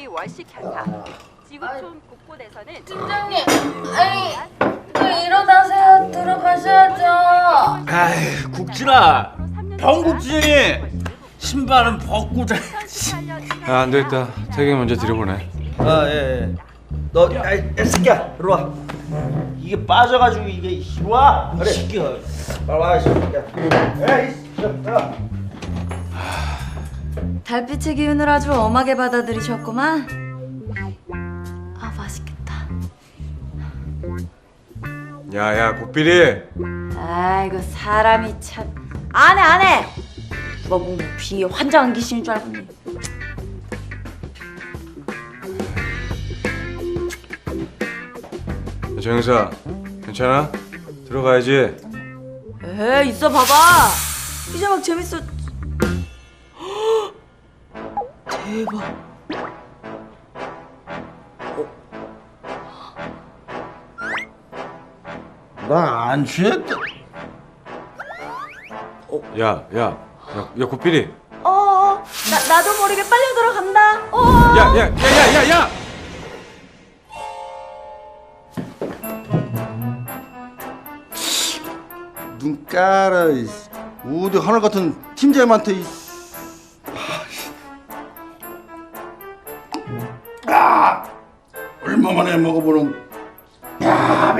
여기 월식 현상. 지구촌 곳곳에서는 팀장님, 아니, 왜 일어나세요? 들어가셔야죠. 아이 국진아 병국진이 신발은 벗고 자. 아, 안 되겠다. 태경이 먼저 들여보내. 아 예. 예. 너 야이 새끼야 이리 와. 이게 빠져가지고 이게 이리 와. 그래. 새끼야. 빨리 와 이 새끼야. 에이 새끼야. 달빛의 기운을 아주 엄하게 받아들이셨구만. 아, 맛있겠다. 야, 야, 고삐리. 아이고, 사람이 참. 안 해, 안 해! 뭐, 뭐, 귀에 환장 안 계시는 줄 알았네. 저 형사, 괜찮아? 들어가야지. 에이, 있어 봐봐. 이제 막 재밌어. 대박. 나 안 취했다. 야, 야, 야, 야, 고삐리. 어, 어, 나, 나도 모르게 빨려 들어간다. 어. 야, 야, 야, 야, 야, 야! 눈 깔아 이 어디 하늘 같은 팀장님한테 이 아, 얼마 만에 먹어보는 야,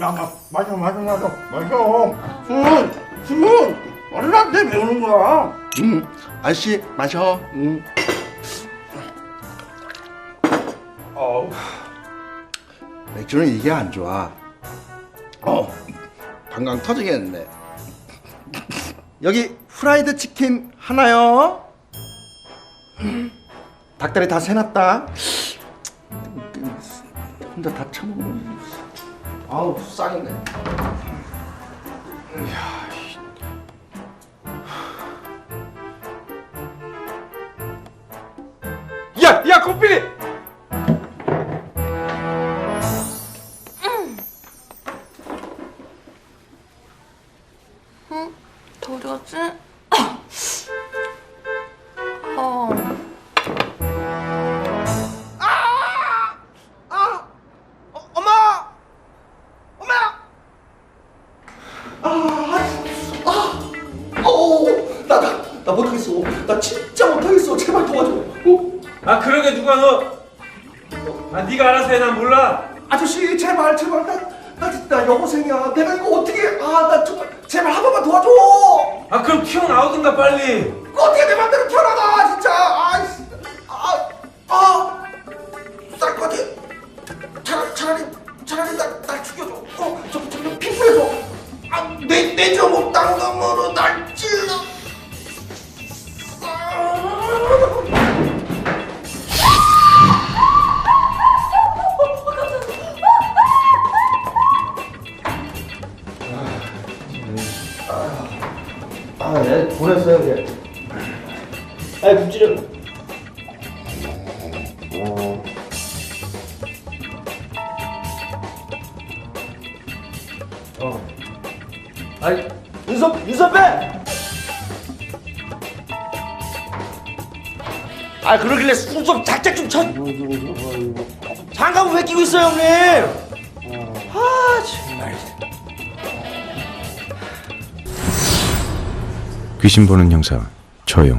야, 마, 마셔, 마셔, 마셔, 마셔. 술, 술, 얼마나 배우는 거야? 응, 아저씨 마셔. 응. 어, 맥주는 이게 안 좋아. 어, 방광 터지겠네. 여기 프라이드 치킨 하나요? 닭다리 다 세놨다. 혼자 다 처먹는. 아우 쌍이네. 야, 야, 고삐리! 더 어디 갔지? 나 못하겠어. 나 진짜 못하겠어. 제발 도와줘. 어? 아, 그러게 누가 너. 아, 네가 알아서 해. 난 몰라. 아저씨 제발 제발 나나 진짜 여고생이야. 내가 이거 어떻게 아 나 정말 제발 한 번만 도와줘. 아, 그럼 튀어나오든가 빨리. 그거 어떻게 내 맘대로 튀어나가 진짜. 아이씨. 아, 아, 쌀것 같아. 차라리 차라리 차라리 날, 날 죽여줘. 어, 저, 저, 저 피부해줘. 아, 내, 내저 못한 놈 아, 네 보냈어요 이제. 아이 국진이. 어. 아이 윤섭 윤섭배. 아 그러길래 수좀 작작 좀 쳐. 장갑을 왜 끼고 있어요 형님? 아 정말. 귀신 보는 형사, 2.